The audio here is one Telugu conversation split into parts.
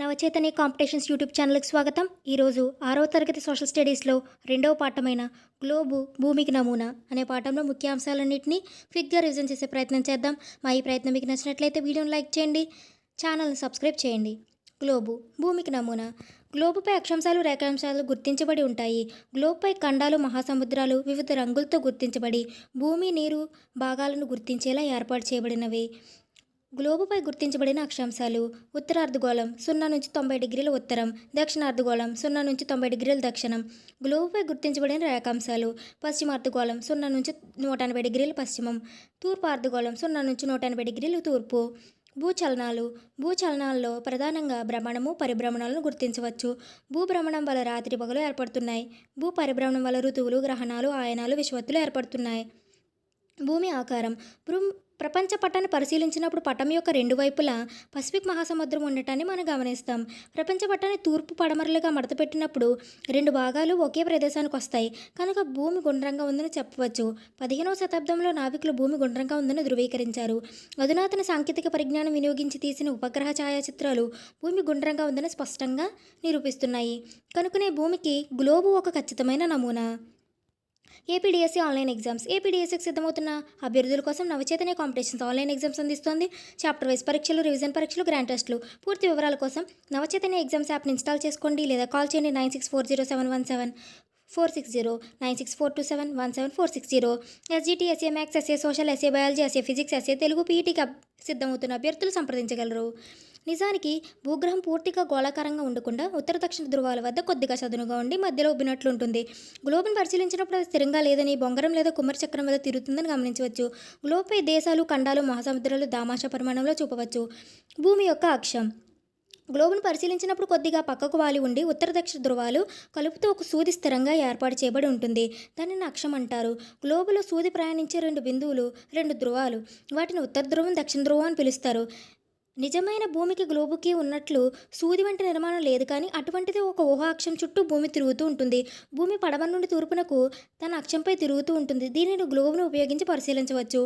నవచేతని కాంపిటీషన్స్ యూట్యూబ్ ఛానల్కి స్వాగతం. ఈరోజు ఆరవ తరగతి సోషల్ స్టడీస్లో రెండవ పాఠమైన గ్లోబు భూమికి నమూనా అనే పాఠంలో ముఖ్యాంశాలన్నింటినీ క్విక్గా రివిజన్ చేసే ప్రయత్నం చేద్దాం. మా ఈ ప్రయత్నం మీకు నచ్చినట్లయితే వీడియోని లైక్ చేయండి ఛానల్ని సబ్స్క్రైబ్ చేయండి. గ్లోబు భూమికి నమూనా. గ్లోబుపై అక్షాంశాలు రేఖాంశాలు గుర్తించబడి ఉంటాయి. గ్లోబ్పై ఖండాలు మహాసముద్రాలు వివిధ రంగులతో గుర్తించబడి భూమి నీరు భాగాలను గుర్తించేలా ఏర్పాటు చేయబడినవి. గ్లోబుపై గుర్తించబడిన అక్షాంశాలు ఉత్తరార్ధగోళం సున్నా నుంచి తొంభై డిగ్రీల ఉత్తరం దక్షిణార్ధగోళం సున్నా నుంచి తొంభై డిగ్రీల దక్షిణం. గ్లోబుపై గుర్తించబడిన రేఖాంశాలు పశ్చిమార్ధగోళం సున్నా నుంచి నూట ఎనభై డిగ్రీల పశ్చిమం తూర్పు అర్ధగోళం సున్నా నుంచి నూట ఎనభై డిగ్రీలు తూర్పు. భూచలనాలు భూచలనాల్లో ప్రధానంగా భ్రమణము పరిభ్రమణాలను గుర్తించవచ్చు. భూభ్రమణం వల్ల రాత్రి పగలు ఏర్పడుతున్నాయి. భూ పరిభ్రమణం వల్ల ఋతువులు గ్రహణాలు ఆయనాలు విశ్వత్తులు ఏర్పడుతున్నాయి. భూమి ఆకారం భూ ప్రపంచ పట్టాన్ని పరిశీలించినప్పుడు పటం యొక్క రెండు వైపులా పసిఫిక్ మహాసముద్రం ఉండటాన్ని మనం గమనిస్తాం. ప్రపంచ పట్టాన్ని తూర్పు పడమరలుగా మడతపెట్టినప్పుడు రెండు భాగాలు ఒకే ప్రదేశానికి వస్తాయి. కనుక భూమి గుండ్రంగా ఉందని చెప్పవచ్చు. పదిహేనవ శతాబ్దంలో నావికులు భూమి గుండ్రంగా ఉందని ధృవీకరించారు. అధునాతన సాంకేతిక పరిజ్ఞానం వినియోగించి తీసిన ఉపగ్రహ ఛాయాచిత్రాలు భూమి గుండ్రంగా ఉందని స్పష్టంగా నిరూపిస్తున్నాయి. కనుకనే భూమికి గ్లోబు ఒక ఖచ్చితమైన నమూనా. APDSC online exams. ఏపీడీఎస్సీకి సిద్ధమవుతున్న అభ్యర్థుల కోసం నవచేతనే కాంపిటీషన్స్ ఆన్లైన్ ఎగ్జామ్స్ అందిస్తోంది. చాప్టర్ వైజ్ పరీక్షలు రివిజన్ పరీక్షలు గ్రాండ్ టెస్టులు. పూర్తి వివరాల కోసం నవచేతనే ఎగ్జామ్స్ యాప్ని ఇన్స్టాల్ చేసుకోండి లేదా కాల్ చేయండి nine six four zero seven one seven four six zero nine six four two seven one seven four six zero. SGT SA maths SA social SA biology SA physics SA Telugu పీఈటీకి సిద్ధమవుతున్న అభ్యర్థులు సంప్రదించగలరు. నిజానికి భూగ్రహం పూర్తిగా గోళాకారంగా ఉండకుండా ఉత్తర దక్షిణ ధృవాల వద్ద కొద్దిగా చదునుగా ఉండి మధ్యలో ఉబ్బినట్లు ఉంటుంది. గ్లోబ్ను పరిశీలించినప్పుడు అది స్థిరంగా లేదని బొంగరం లేదా కుమ్మరి చక్రం వద్ద తిరుగుతుందని గమనించవచ్చు. గ్లోబ్పై దేశాలు ఖండాలు మహాసముద్రాలు దామాష పరిమాణంలో చూపవచ్చు. భూమి యొక్క అక్షం. గ్లోబ్ను పరిశీలించినప్పుడు కొద్దిగా పక్కకు వాలి ఉండి ఉత్తర దక్షిణ ధృవాలు కలుపుతూ ఒక సూది స్థిరంగా ఏర్పాటు చేయబడి ఉంటుంది. దానిని అక్షం అంటారు. గ్లోబులో సూది ప్రయాణించే రెండు బిందువులు రెండు ధృవాలు. వాటిని ఉత్తర ధ్రువం దక్షిణ ధ్రువం అని పిలుస్తారు. నిజమైన భూమికి గ్లోబుకి ఉన్నట్లు సూది వంటి నిర్మాణం లేదు కానీ అటువంటిది ఒక ఊహ అక్షం చుట్టూ భూమి తిరుగుతూ ఉంటుంది. భూమి పడవ నుండి తూర్పునకు తన అక్షంపై తిరుగుతూ ఉంటుంది. దీనిని గ్లోబును ఉపయోగించి పరిశీలించవచ్చు.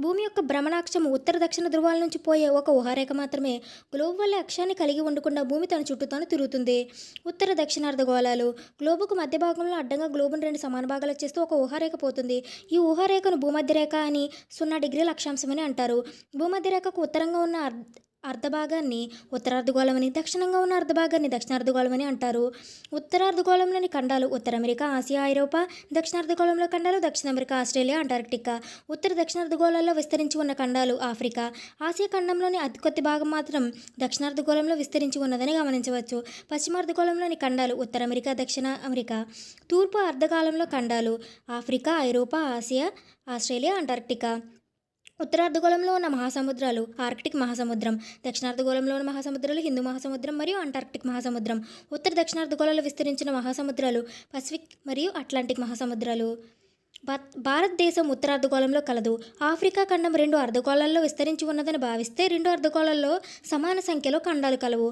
భూమి యొక్క భ్రమణాక్షం ఉత్తర దక్షిణ ధృవాల నుంచి పోయే ఒక ఊహారేఖ మాత్రమే. గ్లోబ్ వల్ల అక్షాన్ని కలిగి ఉండకుండా భూమి తన చుట్టూ తాను తిరుగుతుంది. ఉత్తర దక్షిణార్ధగోళాలు గ్లోబుకు మధ్య భాగంలో అడ్డంగా గ్లోబును రెండు సమాన భాగాలు చేస్తూ ఒక ఊహారేఖ పోతుంది. ఈ ఊహారేఖను భూమధ్యరేఖ అని సున్నా డిగ్రీల అక్షాంశమని అంటారు. భూమధ్యరేఖకు ఉత్తరంగా ఉన్న అర్ధభాగాన్ని ఉత్తరార్ధగోళమని దక్షిణంగా ఉన్న అర్ధభాగాన్ని దక్షిణార్ధగోళమని అంటారు. ఉత్తరార్ధగోళంలోని ఖండాలు ఉత్తర అమెరికా ఆసియా ఐరోపా దక్షిణార్ధగోళంలో ఖండాలు దక్షిణ అమెరికా ఆస్ట్రేలియా అంటార్కిటికా. ఉత్తర దక్షిణార్ధగోళాల్లో విస్తరించి ఉన్న ఖండాలు ఆఫ్రికా. ఆసియా ఖండంలోని అతి కొద్ది భాగం మాత్రం దక్షిణార్ధగోళంలో విస్తరించి ఉన్నదని గమనించవచ్చు. పశ్చిమార్ధగోళంలోని ఖండాలు ఉత్తర అమెరికా దక్షిణ అమెరికా తూర్పు అర్ధకాలంలో ఖండాలు ఆఫ్రికా ఐరోపా ఆసియా ఆస్ట్రేలియా అంటార్కిటికా. ఉత్తరార్ధగోళంలో ఉన్న మహాసముద్రాలు ఆర్కిటిక్ మహాసముద్రం దక్షిణార్ధగోళంలో ఉన్న మహాసముద్రాలు హిందూ మహాసముద్రం మరియు అంటార్కిటిక్ మహాసముద్రం. ఉత్తర దక్షిణార్ధగోళంలో విస్తరించిన మహాసముద్రాలు పసిఫిక్ మరియు అట్లాంటిక్ మహాసముద్రాలు. భారతదేశం ఉత్తరార్ధగోళంలో కలదు. ఆఫ్రికా ఖండం రెండు అర్ధగోళాల్లో విస్తరించి ఉన్నదని భావిస్తే రెండు అర్ధగోళాల్లో సమాన సంఖ్యలో ఖండాలు కలవు.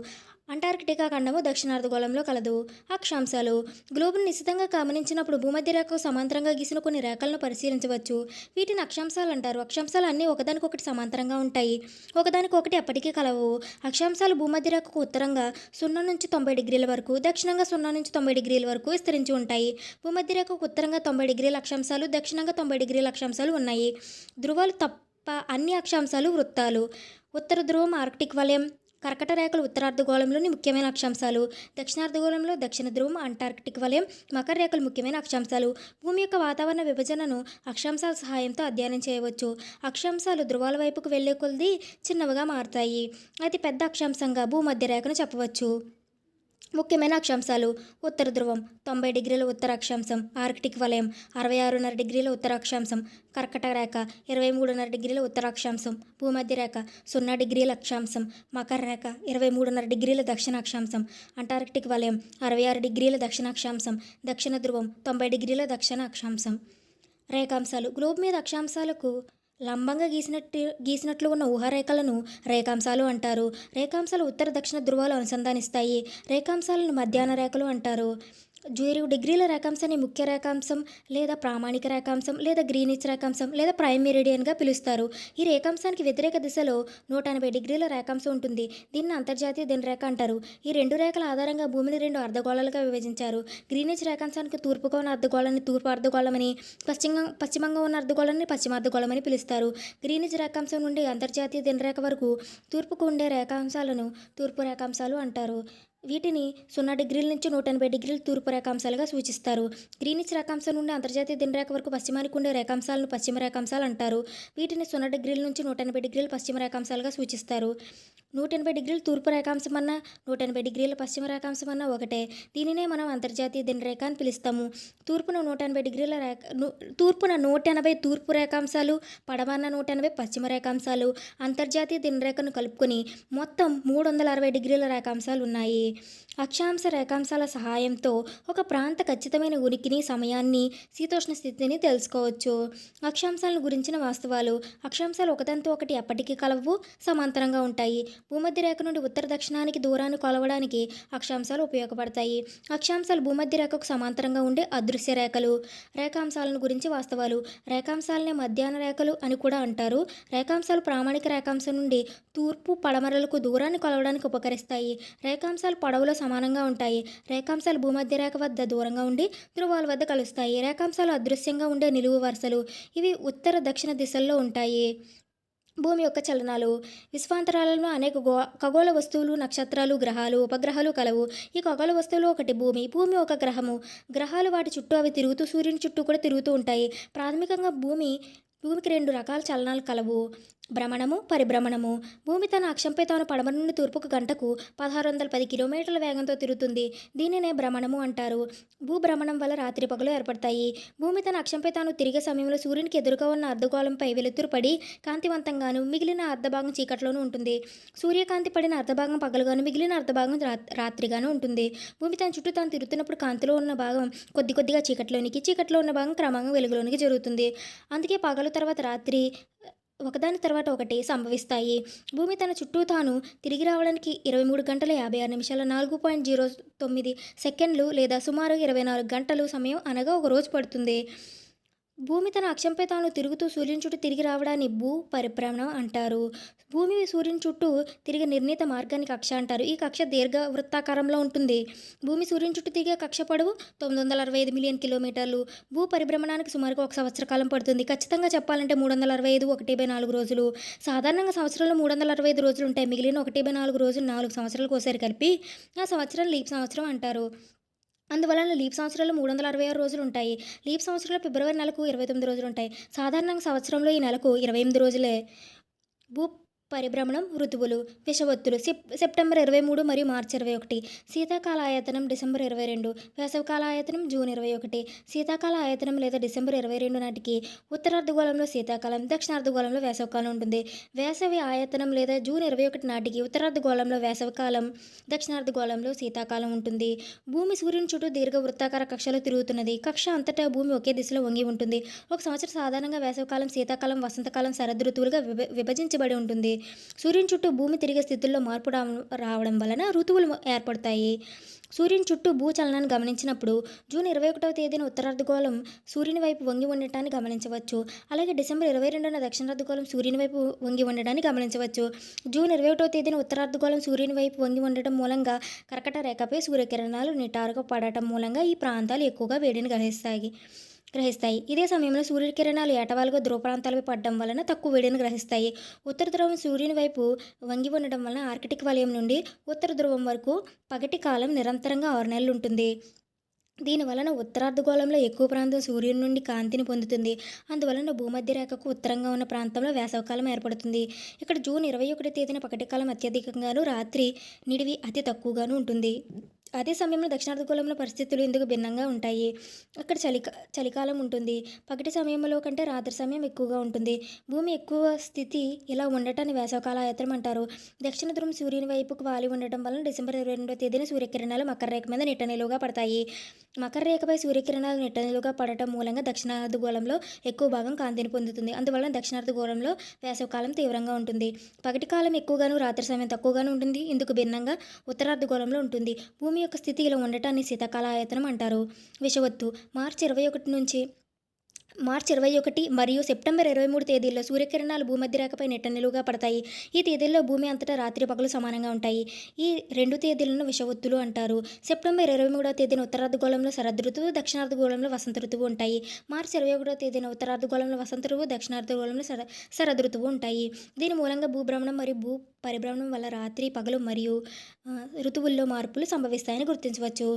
అంటార్కిటికా ఖండము దక్షిణార్ధగోళంలో కలదు. అక్షాంశాలు. గ్లోబును నిశితంగా గమనించినప్పుడు భూమధ్య రేఖకు సమాంతరంగా గీసిన కొన్ని రేఖలను పరిశీలించవచ్చు. వీటిని అక్షాంశాలు అంటారు. అక్షాంశాలు అన్నీ ఒకదానికొకటి సమాంతరంగా ఉంటాయి. ఒకదానికొకటి ఎప్పటికీ కలవు. అక్షాంశాలు భూమధ్య రేఖకు ఉత్తరంగా సున్నా నుంచి తొంభై డిగ్రీల వరకు దక్షిణంగా సున్నా నుంచి తొంభై డిగ్రీల వరకు విస్తరించి ఉంటాయి. భూమధ్య రేఖకు ఉత్తరంగా తొంభై డిగ్రీల అక్షాంశాలు దక్షిణంగా తొంభై డిగ్రీల అక్షాంశాలు ఉన్నాయి. ధృవాలు తప్ప అన్ని అక్షాంశాలు వృత్తాలు. ఉత్తర ధ్రువం ఆర్కిటిక్ వలయం కర్కట రేఖలు ఉత్తరార్ధగోళంలోని ముఖ్యమైన అక్షాంశాలు. దక్షిణార్ధగోళంలో దక్షిణ ధ్రువం అంటార్కిటిక్ వలయం మకర రేఖలు ముఖ్యమైన అక్షాంశాలు. భూమి యొక్క వాతావరణ విభజనను అక్షాంశాల సహాయంతో అధ్యయనం చేయవచ్చు. అక్షాంశాలు ధ్రువాల వైపుకు వెళ్ళే కొలది చిన్నవిగా మారుతాయి. అతి పెద్ద అక్షాంశంగా భూమధ్య రేఖను చెప్పవచ్చు. ముఖ్యమైన అక్షాంశాలు ఉత్తర ధ్రువం తొంభై డిగ్రీల ఉత్తర అక్షాంశం ఆర్కిటిక్ వలయం అరవై ఆరున్నర డిగ్రీల ఉత్తర అక్షాంశం కర్కట రేఖ ఇరవై మూడున్నర డిగ్రీల ఉత్తర అక్షాంశం భూమధ్య రేఖ సున్నా డిగ్రీల అక్షాంశం మకర రేఖ ఇరవై మూడున్నర డిగ్రీల దక్షిణ అక్షాంశం అంటార్కిటిక్ వలయం అరవై ఆరు డిగ్రీల దక్షిణ అక్షాంశం దక్షిణ ధ్రువం తొంభై డిగ్రీల దక్షిణ అక్షాంశం. రేఖాంశాలు గ్లోబ్ మీద అక్షాంశాలకు లంబంగా గీసినట్టు గీసినట్లు ఉన్న ఊహారేఖలను రేఖాంశాలు అంటారు. రేఖాంశాలు ఉత్తర దక్షిణ ధృవాలు అనుసంధానిస్తాయి. రేఖాంశాలను మధ్యాహ్న రేఖలు అంటారు. జూరు డిగ్రీల రేఖాంశాన్ని ముఖ్య రేఖాంశం లేదా ప్రామాణిక రేఖాంశం లేదా గ్రీనిచ్ రేఖాంశం లేదా ప్రైమ్ మెరిడియన్గా పిలుస్తారు. ఈ రేఖాంశానికి వ్యతిరేక దిశలో నూట ఎనభై డిగ్రీల రేఖాంశం ఉంటుంది. దీన్ని అంతర్జాతీయ దినరేఖ అంటారు. ఈ రెండు రేఖల ఆధారంగా భూమిని రెండు అర్ధగోళాలుగా విభజించారు. గ్రీనిచ్ రేఖాంశానికి తూర్పుగా ఉన్న అర్ధగోళాన్ని తూర్పు అర్ధగోళమని పశ్చిమ పశ్చిమంగా ఉన్న అర్ధగోళాన్ని పశ్చిమ అర్ధగోళమని పిలుస్తారు. గ్రీనిచ్ రేఖాంశం నుండి అంతర్జాతీయ దినరేఖ వరకు తూర్పుకు ఉండే రేఖాంశాలను తూర్పు రేఖాంశాలు అంటారు. వీటిని సున్నా డిగ్రీల నుంచి నూట ఎనభై డిగ్రీల తూర్పు రేఖాంశాలుగా సూచిస్తారు. గ్రీనిచ్ రేఖాంశం నుండి అంతర్జాతీయ దినరేఖ వరకు పశ్చిమానికి ఉండే రేఖాంశాలను పశ్చిమ రేఖాంశాలు అంటారు. వీటిని సున్నా డిగ్రీల నుంచి నూట ఎనభై డిగ్రీల పశ్చిమ రేఖాంశాలుగా సూచిస్తారు. నూట ఎనభై డిగ్రీల తూర్పు రేఖాంశం అన్న నూట ఎనభై డిగ్రీల పశ్చిమ రేఖాంశం అన్న ఒకటే. దీనినే మనం అంతర్జాతీయ దినరేఖ అని పిలుస్తాము. తూర్పున నూట ఎనభై డిగ్రీల రేఖ తూర్పున నూట ఎనభై తూర్పు రేఖాంశాలు పడమన్న నూట ఎనభై పశ్చిమ రేఖాంశాలు అంతర్జాతీయ దినరేఖను కలుపుకొని మొత్తం మూడు వందల అరవై డిగ్రీల రేఖాంశాలు ఉన్నాయి. అక్షాంశ రేఖాంశాల సహాయంతో ఒక ప్రాంత ఖచ్చితమైన ఉనికిని సమయాన్ని శీతోష్ణ స్థితిని తెలుసుకోవచ్చు. అక్షాంశాలను గురించిన వాస్తవాలు అక్షాంశాలు ఒకదానితో ఒకటి ఎప్పటికీ కలవు సమాంతరంగా ఉంటాయి. భూమధ్య రేఖ నుండి ఉత్తర దక్షిణానికి దూరాన్ని కొలవడానికి అక్షాంశాలు ఉపయోగపడతాయి. అక్షాంశాలు భూమధ్య రేఖకు సమాంతరంగా ఉండే అదృశ్య రేఖలు. రేఖాంశాలను గురించి వాస్తవాలు. రేఖాంశాలనే మధ్యాహ్న రేఖలు అని కూడా అంటారు. రేఖాంశాలు ప్రామాణిక రేఖాంశం నుండి తూర్పు పడమరలకు దూరాన్ని కొలవడానికి ఉపకరిస్తాయి. రేఖాంశాలు పొడవులో సమానంగా ఉంటాయి. రేఖాంశాలు భూమధ్య రేఖ వద్ద దూరంగా ఉండి ధ్రువాల వద్ద కలుస్తాయి. రేఖాంశాలు అదృశ్యంగా ఉండే నిలువు వరుసలు. ఇవి ఉత్తర దక్షిణ దిశల్లో ఉంటాయి. భూమి యొక్క చలనాలు. విశ్వాంతరాలలో అనేక గో ఖగోళ వస్తువులు నక్షత్రాలు గ్రహాలు ఉపగ్రహాలు కలవు. ఈ ఖగోళ వస్తువులు ఒకటి భూమి భూమి ఒక గ్రహము. గ్రహాలు వాటి చుట్టూ అవి తిరుగుతూ సూర్యుని చుట్టూ కూడా తిరుగుతూ ఉంటాయి. ప్రాథమికంగా భూమి భూమికి రెండు రకాల చలనాలు కలవు. భ్రమణము పరిభ్రమణము. భూమి తన అక్షంపై తాను పడమ నుండి తూర్పుకు గంటకు పదహారు వందల పది కిలోమీటర్ల వేగంతో తిరుగుతుంది. దీనినే భ్రమణము అంటారు. భూభ్రమణం వల్ల రాత్రి పగలు ఏర్పడతాయి. భూమి తన అక్షంపై తాను తిరిగే సమయంలో సూర్యునికి ఎదురుగా ఉన్న అర్ధగోళంపై వెలుతురు పడి కాంతివంతంగాను మిగిలిన అర్ధభాగం చీకట్లోనూ ఉంటుంది. సూర్యకాంతి పడిన అర్ధభాగం పగలుగాను మిగిలిన అర్ధభాగం రాత్రిగాను ఉంటుంది. భూమి తన చుట్టూ తాను తిరుగుతున్నప్పుడు కాంతిలో ఉన్న భాగం కొద్ది కొద్దిగా చీకట్లోనికి చీకట్లో ఉన్న భాగం క్రమంగా వెలుగులోనికి జరుగుతుంది. అందుకే పగలు తర్వాత రాత్రి ఒకదాని తర్వాత ఒకటి సంభవిస్తాయి. భూమి తన చుట్టూ తాను తిరిగి రావడానికి ఇరవై మూడు గంటల యాభై ఆరు నిమిషాల నాలుగు పాయింట్ జీరో తొమ్మిది సెకండ్లు లేదా సుమారు ఇరవై నాలుగు గంటలు సమయం అనగా ఒక రోజు పడుతుంది. భూమి తన అక్షంపై తాను తిరుగుతూ సూర్యుని చుట్టూ తిరిగి రావడాన్ని భూ పరిభ్రమణం అంటారు. భూమి సూర్యుని చుట్టూ తిరిగి నిర్ణీత మార్గానికి కక్ష అంటారు. ఈ కక్ష దీర్ఘ వృత్తాకారంలో ఉంటుంది. భూమి సూర్యుని చుట్టూ తిరిగే కక్ష పొడవు తొమ్మిది వందల అరవై ఐదు మిలియన్ కిలోమీటర్లు. భూ పరిభ్రమణానికి సుమారుగా ఒక సంవత్సర కాలం పడుతుంది. ఖచ్చితంగా చెప్పాలంటే మూడు వందల అరవై ఐదు ఒకటి బై నాలుగు రోజులు. సాధారణంగా సంవత్సరంలో మూడు వందల అరవై ఐదు రోజులు ఉంటాయి మిగిలిన ఒకటి బై నాలుగు రోజులు నాలుగు సంవత్సరాలకు ఒకసారి కలిపి ఆ సంవత్సరం లీప్ సంవత్సరం అంటారు. అందువలన లీప్ సంవత్సరాలు మూడు వందల అరవై ఆరు రోజులు ఉంటాయి లీప్ సంవత్సరంలో ఫిబ్రవరి నెలకు ఇరవై తొమ్మిది రోజులు ఉంటాయి సాధారణంగా సంవత్సరంలో ఈ నెలకు ఇరవై ఎనిమిది రోజులే. భూ పరిభ్రమణం ఋతువులు విషవత్తులు సెప్ సెప్టెంబర్ ఇరవై మూడు మరియు మార్చి ఇరవై ఒకటి. శీతాకాల ఆయతనం డిసెంబర్ ఇరవై రెండు. వేసవికాల ఆయతనం జూన్ ఇరవై ఒకటి. శీతాకాల ఆయతనం లేదా డిసెంబర్ ఇరవై రెండు నాటికి ఉత్తరార్ధగోళంలో శీతాకాలం దక్షిణార్ధగోళంలో వేసవికాలం ఉంటుంది. వేసవి ఆయతనం లేదా జూన్ ఇరవై ఒకటి నాటికి ఉత్తరార్ధగోళంలో వేసవికాలం దక్షిణార్ధగోళంలో శీతాకాలం ఉంటుంది. భూమి సూర్యుని చుట్టూ దీర్ఘ వృత్తాకార కక్షలో తిరుగుతున్నది. కక్ష అంతటా భూమి ఒకే దిశలో వంగి ఉంటుంది. ఒక సంవత్సరం సాధారణంగా వేసవికాలం శీతాకాలం వసంతకాలం శరదృతువులుగా విభ విభజించబడి ఉంటుంది. సూర్యుని చుట్టూ భూమి తిరిగే స్థితుల్లో మార్పు రావడం వలన ఋతువులు ఏర్పడతాయి. సూర్యుని చుట్టూ భూచలనాన్ని గమనించినప్పుడు జూన్ ఇరవై ఒకటవ తేదీన ఉత్తరార్ధగోళం సూర్యుని వైపు వంగి ఉండటాన్ని గమనించవచ్చు. అలాగే డిసెంబర్ ఇరవై రెండున దక్షిణార్ధగోళం సూర్యుని వైపు వంగి ఉండటాన్ని గమనించవచ్చు. జూన్ ఇరవై ఒకటవ తేదీన ఉత్తరార్ధగోళం సూర్యుని వైపు వంగి ఉండటం మూలంగా కర్కట రేఖపై సూర్యకిరణాలు నిటారుగా పడటం మూలంగా ఈ ప్రాంతాలు ఎక్కువగా వేడిని గ్రహిస్తాయి. గ్రహిస్తాయి. ఇదే సమయంలో సూర్యకిరణాలు ఏటవాలుగా ధ్రువ ప్రాంతాలపై పడడం వలన తక్కువ వేడిని గ్రహిస్తాయి. ఉత్తర ధ్రువం సూర్యుని వైపు వంగి ఉండడం వలన ఆర్కిటిక్ వలయం నుండి ఉత్తర ధ్రువం వరకు పగటి కాలం నిరంతరంగా ఆరు నెలలు ఉంటుంది. దీని వలన ఉత్తరార్ధగోళంలో ఎక్కువ ప్రాంతం సూర్యుని నుండి కాంతిని పొందుతుంది. అందువలన భూమధ్య రేఖకు ఉత్తరంగా ఉన్న ప్రాంతంలో వేసవకాలం ఏర్పడుతుంది. ఇక్కడ జూన్ ఇరవై ఒకటి తేదీన పగటి కాలం అత్యధికంగాను రాత్రి నిడివి అతి తక్కువగాను ఉంటుంది. అదే సమయంలో దక్షిణార్ధగోళంలో పరిస్థితులు ఎందుకు భిన్నంగా ఉంటాయి? అక్కడ చలిక చలికాలం ఉంటుంది. పగటి సమయంలో కంటే రాత్రి సమయం ఎక్కువగా ఉంటుంది. భూమి ఎక్కువ స్థితి ఇలా ఉండటాన్ని వేసవకాల అంటారు. దక్షిణ ధ్రువం సూర్యుని వైపుకు వాలి ఉండటం వలన డిసెంబర్ ఇరవై రెండో తేదీన సూర్యకిరణాలు మకర రేఖ మీద నిట్టనిలువగా పడతాయి. మకర రేఖపై సూర్యకిరణాలు నిట్టనిలువగా పడటం మూలంగా దక్షిణార్ధగోళంలో ఎక్కువ భాగం కాంతిని పొందుతుంది. అందువలన దక్షిణార్ధగోళంలో వేసవకాలం తీవ్రంగా ఉంటుంది. పగటి కాలం ఎక్కువగాను రాత్రి సమయం తక్కువగాను ఉంటుంది. ఇందుకు భిన్నంగా ఉత్తరార్ధగోళంలో ఉంటుంది. భూమి భూమి యొక్క స్థితి ఇలా ఉండటాన్ని శీతాకాలాయతనం అంటారు. విషవత్తు మార్చి ఇరవై ఒకటి నుంచి మార్చి ఇరవై ఒకటి మరియు సెప్టెంబర్ ఇరవై మూడు తేదీల్లో సూర్యకిరణాలు భూమధ్యరేఖపై నెట్ట నిలువుగా పడతాయి. ఈ తేదీల్లో భూమి అంతటా రాత్రి పగలు సమానంగా ఉంటాయి. ఈ రెండు తేదీలను విషవత్తులు అంటారు. సెప్టెంబర్ ఇరవై మూడవ తేదీన ఉత్తరార్ధగోళంలో శరద్ ఋతువు దక్షిణార్ధగోళంలో వసంత ఋతువు ఉంటాయి. మార్చి ఇరవై ఒకటో తేదీన ఉత్తరార్ధగోళంలో వసంత ఋతువు దక్షిణార్ధగోళంలో శర శరద్ ఋతువు ఉంటాయి. దీని మూలంగా భూభ్రమణం మరియు భూ పరిభ్రమణం వల్ల రాత్రి పగలు మరియు ఋతువుల్లో మార్పులు సంభవిస్తాయని గుర్తించవచ్చు.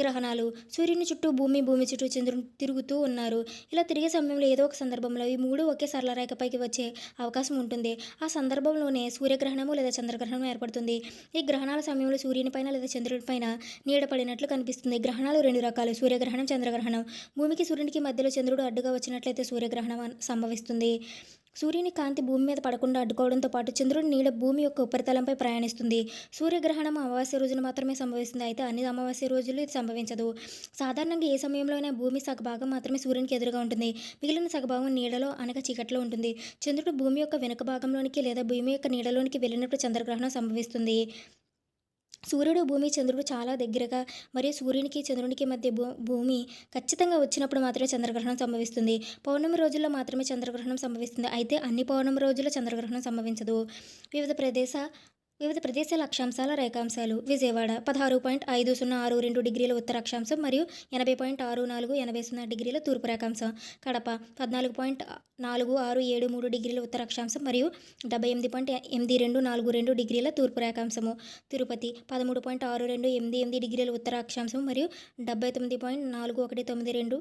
గ్రహణాలు సూర్యుని చుట్టూ భూమి భూమి చుట్టూ చంద్రుని తిరుగుతూ ఉన్నారు. ఇలా తిరిగే సమయంలో ఏదో ఒక సందర్భంలో ఈ మూడు ఒకే సరళ రేఖపైకి వచ్చే అవకాశం ఉంటుంది. ఆ సందర్భంలోనే సూర్యగ్రహణము లేదా చంద్రగ్రహణం ఏర్పడుతుంది. ఈ గ్రహణాల సమయంలో సూర్యుని పైన లేదా చంద్రుడి పైన నీడ పడినట్లు కనిపిస్తుంది. గ్రహణాలు రెండు రకాలు సూర్యగ్రహణం చంద్రగ్రహణం. భూమికి సూర్యునికి మధ్యలో చంద్రుడు అడ్డుగా వచ్చినట్లయితే సూర్యగ్రహణం సంభవిస్తుంది. సూర్యుని కాంతి భూమి మీద పడకుండా అడ్డుకోవడంతో పాటు చంద్రుడి నీడ భూమి యొక్క ఉపరితలంపై ప్రయాణిస్తుంది. సూర్యగ్రహణం అమావాస్య రోజున మాత్రమే సంభవిస్తుంది. అయితే అన్ని అమావాస్య రోజులు ఇది సంభవించదు. సాధారణంగా ఏ సమయంలోనే భూమి సగభాగం మాత్రమే సూర్యునికి ఎదురుగా ఉంటుంది. మిగిలిన సగభాగం నీడలో అనగా చీకట్లో ఉంటుంది. చంద్రుడు భూమి యొక్క వెనుక భాగంలోనికి లేదా భూమి యొక్క నీడలోనికి వెళ్ళినప్పుడు చంద్రగ్రహణం సంభవిస్తుంది. సూర్యుడు భూమి చంద్రుడు చాలా దగ్గరగా మరియు సూర్యునికి చంద్రునికి మధ్య భూ భూమి ఖచ్చితంగా వచ్చినప్పుడు మాత్రమే చంద్రగ్రహణం సంభవిస్తుంది. పౌర్ణమి రోజుల్లో మాత్రమే చంద్రగ్రహణం సంభవిస్తుంది. అయితే అన్ని పౌర్ణమి రోజుల్లో చంద్రగ్రహణం సంభవించదు. వివిధ ప్రదేశ వివిధ ప్రదేశాల అక్షాంశాల రేఖాంశాలు. విజయవాడ పదహారు పాయింట్ ఐదు సున్నా ఆరు రెండు డిగ్రీల ఉత్తర అక్షాంశం మరియు ఎనభై పాయింట్ ఆరు నాలుగు ఎనభై సున్నా డిగ్రీల తూర్పు రేఖాంశం. కడప పద్నాలుగు పాయింట్ నాలుగు ఆరు ఏడు మూడు డిగ్రీల ఉత్తర అక్షాంశం మరియు డెబ్బై ఎనిమిది పాయింట్ ఎనిమిది రెండు నాలుగు రెండు డిగ్రీల తూర్పు రేఖాంశము. తిరుపతి పదమూడు పాయింట్ ఆరు రెండు ఎనిమిది ఎనిమిది డిగ్రీల ఉత్తర అక్షాంశం మరియు డెబ్బై తొమ్మిది పాయింట్ నాలుగు ఒకటి తొమ్మిది రెండు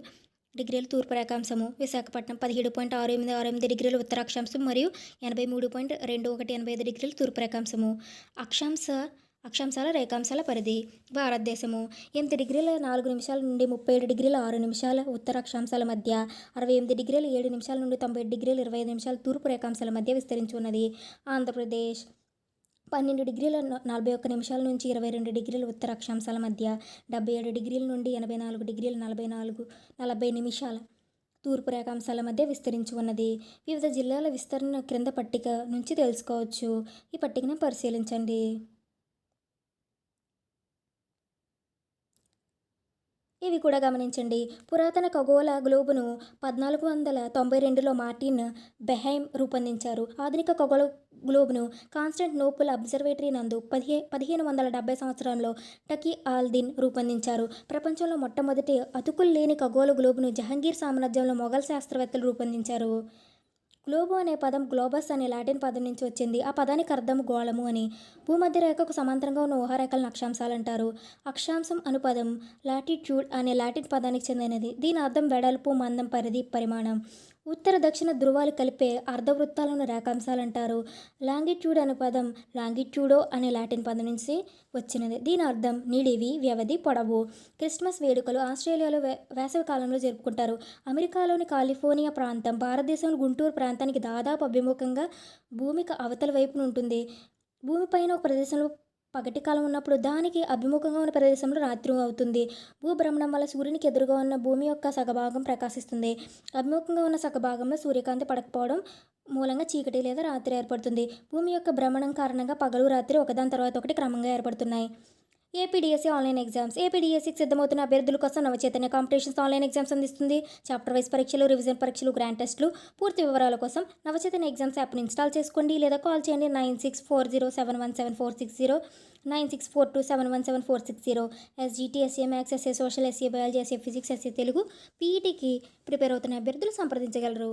డిగ్రీల తూర్పు రేఖాంశము విశాఖపట్నం పదిహేడు పాయింట్ ఆరు ఎనిమిది ఆరు ఎనిమిది డిగ్రీల ఉత్తరాక్షాంశం మరియు ఎనభై మూడు పాయింట్ రెండు ఒకటి ఎనభై ఐదు డిగ్రీల తూర్పు రేఖాంశము. అక్షాంశ అక్షాంశాల రేఖాంశాల పరిధి భారతదేశము. ఎనిమిది డిగ్రీల నాలుగు నిమిషాల నుండి ముప్పై ఏడు డిగ్రీల ఆరు నిమిషాల ఉత్తర అక్షాంశాల మధ్య అరవై ఎనిమిది డిగ్రీల ఏడు నిమిషాల నుండి తొంభై ఏడు డిగ్రీల ఇరవై ఐదు నిమిషాల తూర్పు రేఖాంశాల మధ్య విస్తరించి ఉన్నది. ఆంధ్రప్రదేశ్ పన్నెండు డిగ్రీల నలభై ఒక్క నిమిషాల నుంచి ఇరవై రెండు డిగ్రీల ఉత్తర అక్షాంశాల మధ్య డెబ్బై ఏడు డిగ్రీల నుండి ఎనభై నాలుగు డిగ్రీల నలభై నాలుగు నలభై నిమిషాల తూర్పు రేఖాంశాల మధ్య విస్తరించి ఉన్నది. వివిధ జిల్లాల విస్తరణ క్రింద పట్టిక నుంచి తెలుసుకోవచ్చు. ఈ పట్టికను పరిశీలించండి. ఇవి కూడా గమనించండి. పురాతన ఖగోళ గ్లోబును పద్నాలుగు వందల తొంభై రెండులో మార్టిన్ బెహైమ్ రూపొందించారు. ఆధునిక ఖగోళ గ్లోబ్ను కాన్స్టెంట్ నోపుల్ అబ్జర్వేటరీ నందు పదిహే పదిహేను వందల డెబ్బై సంవత్సరంలో టకీ ఆల్దిన్ రూపొందించారు. ప్రపంచంలో మొట్టమొదటి అతుకులు లేని ఖగోళ గ్లోబును జహంగీర్ సామ్రాజ్యంలో మొఘల్ శాస్త్రవేత్తలు రూపొందించారు. గ్లోబు అనే పదం గ్లోబస్ అనే లాటిన్ పదం నుంచి వచ్చింది. ఆ పదానికి అర్థం గోళము అని. భూమధ్య రేఖకు సమాంతరంగా ఉన్న ఊహారేఖలను అక్షాంశాలు అంటారు. అక్షాంశం అను పదం లాటిట్యూడ్ అనే లాటిన్ పదానికి చెందినది. దీని అర్థం వెడల్పు మందం పరిధి పరిమాణం. ఉత్తర దక్షిణ ధృవాలు కలిపే అర్ధవృత్తాలను రేఖాంశాలు అంటారు లాంగిట్యూడ్ అనే పదం లాంగిట్యూడో అనే లాటిన్ పదం నుంచి వచ్చినది. దీని అర్థం నిడివి వ్యవధి పొడవు. క్రిస్మస్ వేడుకలు ఆస్ట్రేలియాలో వేసవి కాలంలో జరుపుకుంటారు. అమెరికాలోని కాలిఫోర్నియా ప్రాంతం భారతదేశంలో గుంటూరు ప్రాంతానికి దాదాపు అభిముఖంగా భూమికి అవతల వైపున ఉంటుంది. భూమిపైన ఒక ప్రదేశంలో పగటి కాలం ఉన్నప్పుడు దానికి అభిముఖంగా ఉన్న ప్రదేశంలో రాత్రి అవుతుంది. భూభ్రమణం వల్ల సూర్యునికి ఎదురుగా ఉన్న భూమి యొక్క సగభాగం ప్రకాశిస్తుంది. అభిముఖంగా ఉన్న సగభాగంలో సూర్యకాంతి పడకపోవడం మూలంగా చీకటి లేదా రాత్రి ఏర్పడుతుంది. భూమి యొక్క భ్రమణం కారణంగా పగలు రాత్రి ఒకదాని తర్వాత ఒకటి క్రమంగా ఏర్పడుతున్నాయి. APDSC online exams. ఏపీడీఎస్సీకి సిద్ధమవుతున్న అభ్యర్థుల కోసం నవచైతన్య కాంపిటీషన్స్ ఆన్లైన్ ఎగ్జామ్స్ అందిస్తుంది. చాప్టర్ వైస్ పరీక్షలు రివిజన్ పరీక్షలు గ్రాండ్ టెస్టులు. పూర్తి వివరాల కోసం నవచైతన్య ఎగ్జామ్స్ యాప్ని ఇన్స్టాల్ చేసుకోండి లేదా కాల్ చేయండి nine six four zero seven one seven four six zero nine six four two seven one seven four six zero. SGT SA maths SA social SA biology SA physics SA Telugu పీఈటీకి prepare అవుతున్న అభ్యర్థులు సంప్రదించగలరు.